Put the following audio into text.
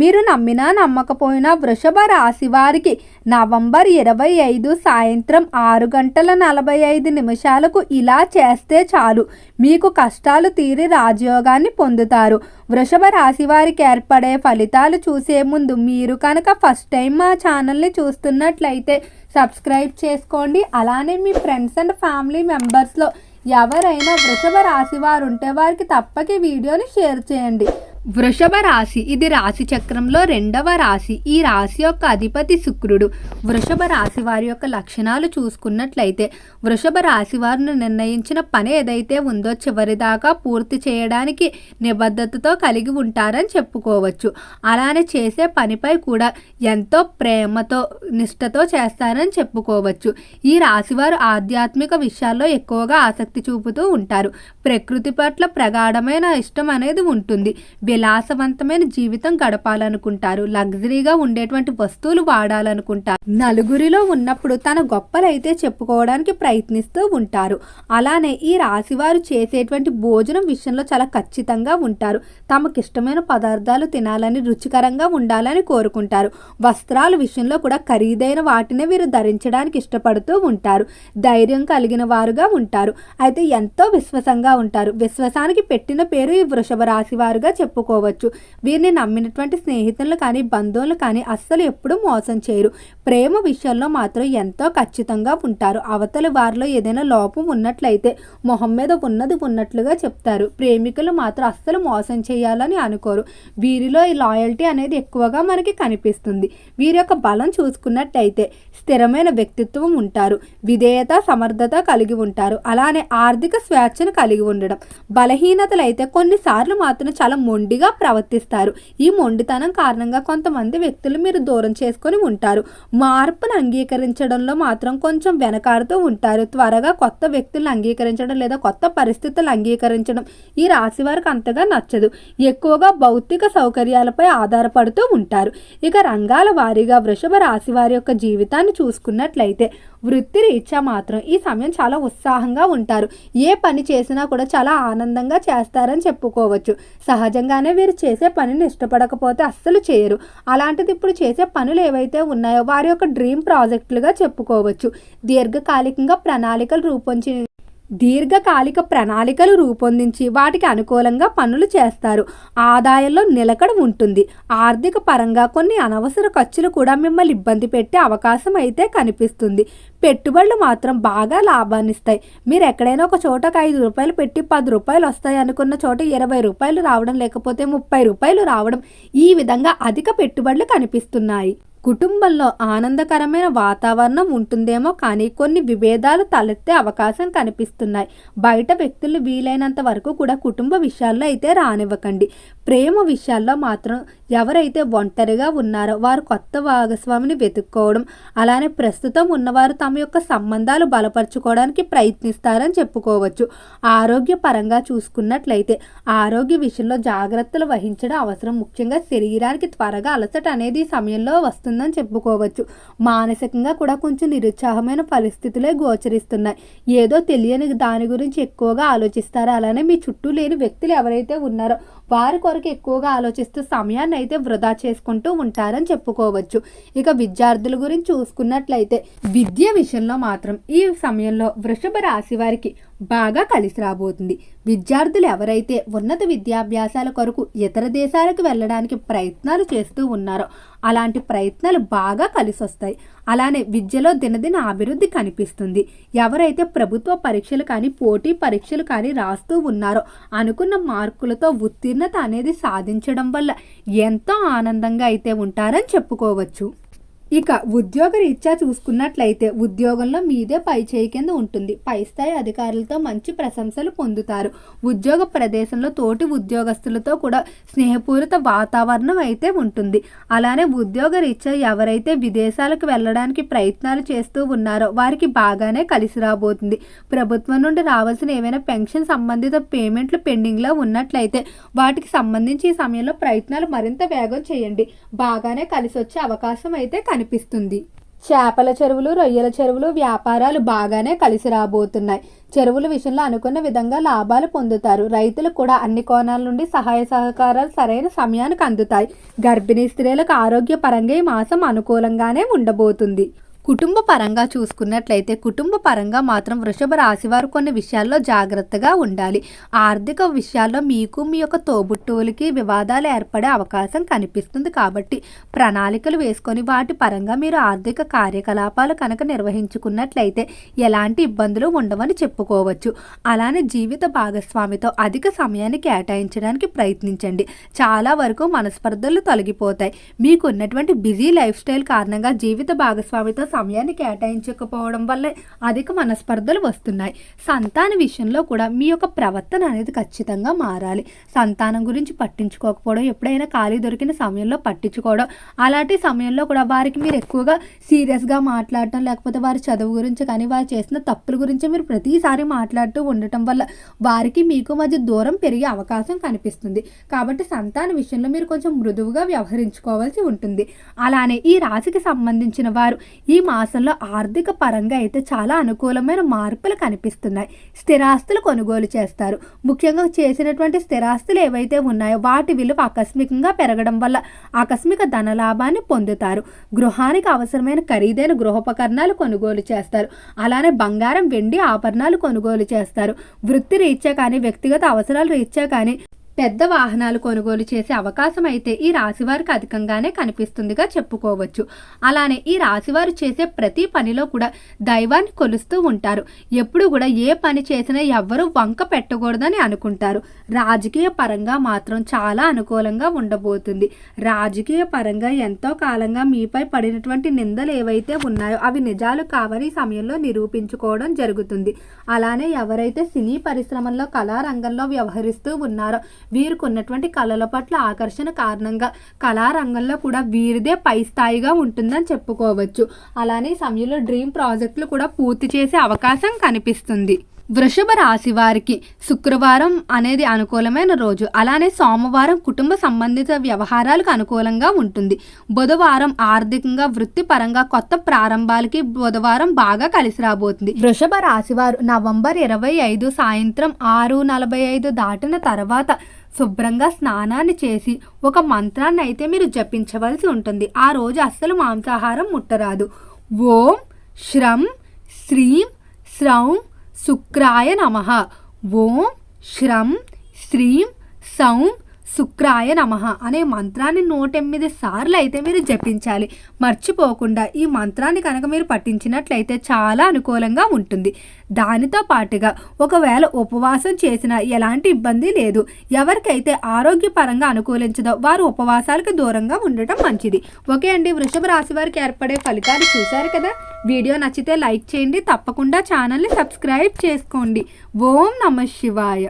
మీరు నమ్మినా నమ్మకపోయినా వృషభ రాశి వారికి నవంబర్ ఇరవై ఐదు సాయంత్రం ఆరు గంటల నలభై ఐదు నిమిషాలకు ఇలా చేస్తే చాలు. మీకు కష్టాలు తీరి రాజయోగాన్ని పొందుతారు. వృషభ రాశి వారికి ఏర్పడే ఫలితాలు చూసే ముందు మీరు కనుక ఫస్ట్ టైం మా ఛానల్ని చూస్తున్నట్లయితే సబ్స్క్రైబ్ చేసుకోండి. అలానే మీ ఫ్రెండ్స్ అండ్ ఫ్యామిలీ మెంబర్స్లో ఎవరైనా వృషభ రాశి వారు ఉంటే వారికి తప్పక వీడియోని షేర్ చేయండి. వృషభ రాశి. ఇది రాశి చక్రంలో రెండవ రాశి. ఈ రాశి యొక్క అధిపతి శుక్రుడు. వృషభ రాశి వారి యొక్క లక్షణాలు చూసుకున్నట్లయితే వృషభ రాశి వారిని నిర్ణయించిన పని ఏదైతే ఉందో చివరిదాకా పూర్తి చేయడానికి నిబద్ధతతో కలిగి ఉంటారని చెప్పుకోవచ్చు. అలానే చేసే పనిపై కూడా ఎంతో ప్రేమతో నిష్టతో చేస్తారని చెప్పుకోవచ్చు. ఈ రాశివారు ఆధ్యాత్మిక విషయాల్లో ఎక్కువగా ఆసక్తి చూపుతూ ఉంటారు. ప్రకృతి పట్ల ప్రగాఢమైన ఇష్టం అనేది ఉంటుంది. విలాసవంతమైన జీవితం గడపాలనుకుంటారు. లగ్జరీగా ఉండేటువంటి వస్తువులు వాడాలనుకుంటారు. నలుగురిలో ఉన్నప్పుడు తన గొప్పలైతే చెప్పుకోవడానికి ప్రయత్నిస్తూ ఉంటారు. అలానే ఈ రాశివారు చేసేటువంటి భోజనం విషయంలో చాలా ఖచ్చితంగా ఉంటారు. తమకు ఇష్టమైన పదార్థాలు తినాలని రుచికరంగా ఉండాలని కోరుకుంటారు. వస్త్రాల విషయంలో కూడా ఖరీదైన వాటినే వీరు ధరించడానికి ఇష్టపడుతూ ఉంటారు. ధైర్యం కలిగిన వారుగా ఉంటారు. అయితే ఎంతో విశ్వసంగా ఉంటారు. విశ్వాసానికి పెట్టిన పేరు ఈ వృషభ రాశి వారుగా చెప్పు చెప్పుకోవచ్చు వీరిని నమ్మినటువంటి స్నేహితులు కానీ బంధువులు కానీ అస్సలు ఎప్పుడూ మోసం చేయరు. ప్రేమ విషయంలో మాత్రం ఎంతో ఖచ్చితంగా ఉంటారు. అవతలి వారిలో ఏదైనా లోపం ఉన్నట్లయితే మొహం మీద ఉన్నది ఉన్నట్లుగా చెప్తారు. ప్రేమికులు మాత్రం అస్సలు మోసం చేయాలని అనుకోరు. వీరిలో ఈ లాయల్టీ అనేది ఎక్కువగా మనకి కనిపిస్తుంది. వీరి యొక్క బలం చూసుకున్నట్టయితే స్థిరమైన వ్యక్తిత్వం ఉంటారు. విధేయత సమర్థత కలిగి ఉంటారు. అలానే ఆర్థిక స్వేచ్ఛను కలిగి ఉండడం. బలహీనతలు అయితే కొన్నిసార్లు మాత్రం చాలా మొండిగా ప్రవర్తిస్తారు. ఈ మొండితనం కారణంగా కొంతమంది వ్యక్తులు మీరు దూరం చేసుకొని ఉంటారు. మార్పును అంగీకరించడంలో మాత్రం కొంచెం వెనకాడుతూ ఉంటారు. త్వరగా కొత్త వ్యక్తులను అంగీకరించడం లేదా కొత్త పరిస్థితులు అంగీకరించడం ఈ రాశి వారికి అంతగా నచ్చదు. ఎక్కువగా భౌతిక సౌకర్యాలపై ఆధారపడుతూ ఉంటారు. ఇక రంగాల వారీగా వృషభ రాశి వారి యొక్క జీవితాన్ని చూసుకున్నట్లయితే వృత్తి రీత్యా మాత్రం ఈ సమయం చాలా ఉత్సాహంగా ఉంటారు. ఏ పని చేసినా కూడా చాలా ఆనందంగా చేస్తారని చెప్పుకోవచ్చు. సహజంగానే వీరు చేసే పనిని ఇష్టపడకపోతే అస్సలు చేయరు. అలాంటిది ఇప్పుడు చేసే పనులు ఏవైతే ఉన్నాయో వారి యొక్క డ్రీమ్ ప్రాజెక్టులుగా చెప్పుకోవచ్చు. దీర్ఘకాలికంగా ప్రణాళికలు రూపొంచి దీర్ఘకాలిక ప్రణాళికలు రూపొందించి వాటికి అనుకూలంగా పనులు చేస్తారు. ఆదాయంలో నిలకడ ఉంటుంది. ఆర్థిక పరంగా కొన్ని అనవసర ఖర్చులు కూడా మిమ్మల్ని ఇబ్బంది పెట్టే అవకాశం అయితే కనిపిస్తుంది. పెట్టుబడులు మాత్రం బాగా లాభాన్నిస్తాయి మీరు ఎక్కడైనా ఒక చోటకు ఐదు రూపాయలు పెట్టి పది రూపాయలు వస్తాయి అనుకున్న చోట ఇరవై రూపాయలు రావడం లేకపోతే ముప్పై రూపాయలు రావడం ఈ విధంగా అధిక పెట్టుబడులు కనిపిస్తున్నాయి. కుటుంబంలో ఆనందకరమైన వాతావరణం ఉంటుందేమో కానీ కొన్ని విభేదాలు తలెత్తే అవకాశం కనిపిస్తున్నాయి. బయట వ్యక్తులు వీలైనంత వరకు కూడా కుటుంబ విషయాల్లో అయితే రానివ్వకండి. ప్రేమ విషయాల్లో మాత్రం ఎవరైతే ఒంటరిగా ఉన్నారో వారు కొత్త భాగస్వామిని వెతుక్కోవడం అలానే ప్రస్తుతం ఉన్నవారు తమ యొక్క సంబంధాలు బలపరచుకోవడానికి ప్రయత్నిస్తారని చెప్పుకోవచ్చు. ఆరోగ్యపరంగా చూసుకున్నట్లయితే ఆరోగ్య విషయంలో జాగ్రత్తలు వహించడం అవసరం. ముఖ్యంగా శరీరానికి త్వరగా అలసట అనేది సమయంలో వస్తుందని చెప్పుకోవచ్చు. మానసికంగా కూడా కొంచెం నిరుత్సాహమైన పరిస్థితులే గోచరిస్తున్నాయి. ఏదో తెలియని దాని గురించి ఎక్కువగా ఆలోచిస్తారు? అలానే మీ చుట్టూ లేని వ్యక్తులు ఎవరైతే ఉన్నారో వారి కొరకు ఎక్కువగా ఆలోచిస్తూ సమయాన్ని అయితే వృధా చేసుకుంటూ ఉంటారని చెప్పుకోవచ్చు. ఇక విద్యార్థుల గురించి చూసుకున్నట్లయితే విద్య విషయంలో మాత్రం ఈ సమయంలో వృషభ రాశి వారికి బాగా కలిసి రాబోతుంది. విద్యార్థులు ఎవరైతే ఉన్నత విద్యాభ్యాసాల కొరకు ఇతర దేశాలకు వెళ్ళడానికి ప్రయత్నాలు చేస్తూ ఉన్నారో అలాంటి ప్రయత్నాలు బాగా కలిసి వస్తాయి. అలానే విద్యలో దినదిన అభివృద్ధి కనిపిస్తుంది. ఎవరైతే ప్రభుత్వ పరీక్షలు కానీ పోటీ పరీక్షలు కానీ రాస్తూ ఉన్నారో అనుకున్న మార్కులతో ఉత్తీర్ణత అనేది సాధించడం వల్ల ఎంతో ఆనందంగా అయితే ఉంటారని చెప్పుకోవచ్చు. ఇక ఉద్యోగ రీత్యా చూసుకున్నట్లయితే ఉద్యోగంలో మీదే పై చేయి కింద ఉంటుంది. పై స్థాయి అధికారులతో మంచి ప్రశంసలు పొందుతారు. ఉద్యోగ ప్రదేశంలో తోటి ఉద్యోగస్తులతో కూడా స్నేహపూరిత వాతావరణం అయితే ఉంటుంది. అలానే ఉద్యోగ రీత్యా ఎవరైతే విదేశాలకు వెళ్ళడానికి ప్రయత్నాలు చేస్తూ ఉన్నారో వారికి బాగానే కలిసి రాబోతుంది. ప్రభుత్వం నుండి రావాల్సిన ఏమైనా పెన్షన్ సంబంధిత పేమెంట్లు పెండింగ్లో ఉన్నట్లయితే వాటికి సంబంధించి ఈ సమయంలో ప్రయత్నాలు మరింత వేగం చేయండి. బాగానే కలిసి వచ్చే అవకాశం అయితే కనిపిస్తుంది చేపల చెరువులు రొయ్యల చెరువులు వ్యాపారాలు బాగానే కలిసి రాబోతున్నాయి. చెరువుల విషయంలో అనుకున్న విధంగా లాభాలు పొందుతారు. రైతులు కూడా అన్ని కోణాల నుండి సహాయ సహకారాలు సరైన సమయానికి అందుతాయి. గర్భిణీ స్త్రీలకు ఆరోగ్యపరంగా ఈ మాసం అనుకూలంగానే ఉండబోతుంది. కుటుంబ పరంగా చూసుకున్నట్లయితే కుటుంబ పరంగా మాత్రం వృషభ రాశి వారు కొన్ని విషయాల్లో జాగ్రత్తగా ఉండాలి. ఆర్థిక విషయాల్లో మీకు మీ యొక్క తోబుట్టువులకి వివాదాలు ఏర్పడే అవకాశం కనిపిస్తుంది కాబట్టి ప్రణాళికలు వేసుకొని వాటి పరంగా మీరు ఆర్థిక కార్యకలాపాలు కనుక నిర్వహించుకున్నట్లయితే ఎలాంటి ఇబ్బందులు ఉండవని చెప్పుకోవచ్చు. అలానే జీవిత భాగస్వామితో అధిక సమయాన్ని కేటాయించడానికి ప్రయత్నించండి. చాలా వరకు మనస్పర్ధలు తొలగిపోతాయి. మీకు ఉన్నటువంటి బిజీ లైఫ్ స్టైల్ కారణంగా జీవిత భాగస్వామితో సమయాన్ని కేటాయించకపోవడం వల్ల అధిక మనస్పర్ధలు వస్తున్నాయి. సంతాన విషయంలో కూడా మీ యొక్క ప్రవర్తన అనేది ఖచ్చితంగా మారాలి. సంతానం గురించి పట్టించుకోకపోవడం ఎప్పుడైనా ఖాళీ దొరికిన సమయంలో పట్టించుకోవడం అలాంటి సమయంలో కూడా వారికి మీరు ఎక్కువగా సీరియస్గా మాట్లాడటం లేకపోతే వారి చదువు గురించి కానీ వారు చేసిన తప్పుల గురించి మీరు ప్రతిసారి మాట్లాడుతూ ఉండటం వల్ల వారికి మీకు మధ్య దూరం పెరిగే అవకాశం కనిపిస్తుంది. కాబట్టి సంతాన విషయంలో మీరు కొంచెం మృదువుగా వ్యవహరించుకోవాల్సి ఉంటుంది. అలానే ఈ రాశికి సంబంధించిన వారు ఈ మాసంలో ఆర్థిక పరంగా అయితే చాలా అనుకూలమైన మార్పులు కనిపిస్తున్నాయి. స్థిరాస్తులు కొనుగోలు చేస్తారు. ముఖ్యంగా చేసినటువంటి స్థిరాస్తులు ఏవైతే ఉన్నాయో వాటి విలువ ఆకస్మికంగా పెరగడం వల్ల ఆకస్మిక ధన లాభాన్ని పొందుతారు. గృహానికి అవసరమైన ఖరీదైన గృహోపకరణాలు కొనుగోలు చేస్తారు. అలానే బంగారం వెండి ఆభరణాలు కొనుగోలు చేస్తారు. వృత్తి రీత్యా కానీ వ్యక్తిగత అవసరాలు రీత్యా కానీ పెద్ద వాహనాలు కొనుగోలు చేసే అవకాశం అయితే ఈ రాశివారికి అధికంగానే కనిపిస్తుందిగా చెప్పుకోవచ్చు. అలానే ఈ రాశివారు చేసే ప్రతి పనిలో కూడా దైవాన్ని కొలుస్తూ ఉంటారు. ఎప్పుడు కూడా ఏ పని చేసినా ఎవ్వరూ వంక పెట్టకూడదని అనుకుంటారు. రాజకీయ పరంగా మాత్రం చాలా అనుకూలంగా ఉండబోతుంది. రాజకీయ పరంగా ఎంతో కాలంగా మీపై పడినటువంటి నిందలు ఏవైతే ఉన్నాయో అవి నిజాలు కావని సమయంలో నిరూపించుకోవడం జరుగుతుంది. అలానే ఎవరైతే సినీ పరిశ్రమల్లో కళారంగంలో వ్యవహరిస్తూ ఉన్నారో వీరికి ఉన్నటువంటి కళల పట్ల ఆకర్షణ కారణంగా కళారంగంలో కూడా వీరిదే పై స్థాయిగా ఉంటుందని చెప్పుకోవచ్చు. అలానే సమయంలో డ్రీమ్ ప్రాజెక్టులు కూడా పూర్తి చేసే అవకాశం కనిపిస్తుంది. వృషభ రాశి వారికి శుక్రవారం అనేది అనుకూలమైన రోజు. అలానే సోమవారం కుటుంబ సంబంధిత వ్యవహారాలకు అనుకూలంగా ఉంటుంది. బుధవారం ఆర్థికంగా వృత్తిపరంగా కొత్త ప్రారంభాలకి బుధవారం బాగా కలిసి రాబోతుంది. వృషభ రాశి వారు నవంబర్ ఇరవై ఐదు సాయంత్రం ఆరు నలభై ఐదు దాటిన తర్వాత శుభ్రంగా స్నానాన్ని చేసి ఒక మంత్రాన్ని అయితే మీరు జపించవలసి ఉంటుంది. ఆ రోజు అస్సలు మాంసాహారం ముట్టరాదు. ఓం శ్రం శ్రీం శ్రౌం శుక్రాయ నమ. ఓం శ్రం శ్రీం సౌం శుక్రాయ నమ అనే మంత్రాన్ని నూట ఎనిమిది సార్లు అయితే మీరు జపించాలి. మర్చిపోకుండా ఈ మంత్రాన్ని కనుక మీరు పఠించినట్లయితే చాలా అనుకూలంగా ఉంటుంది. దానితో పాటుగా ఒకవేళ ఉపవాసం చేసినా ఎలాంటి ఇబ్బంది లేదు. ఎవరికైతే ఆరోగ్యపరంగా అనుకూలించదో వారు ఉపవాసాలకు దూరంగా ఉండటం మంచిది. ఓకే అండి వృషభ రాశి వారికి ఏర్పడే ఫలితాలు చూశారు కదా? వీడియో నచ్చితే లైక్ చేయండి. తప్పకుండా ఛానల్ని సబ్స్క్రైబ్ చేసుకోండి. ఓం నమ శివాయ.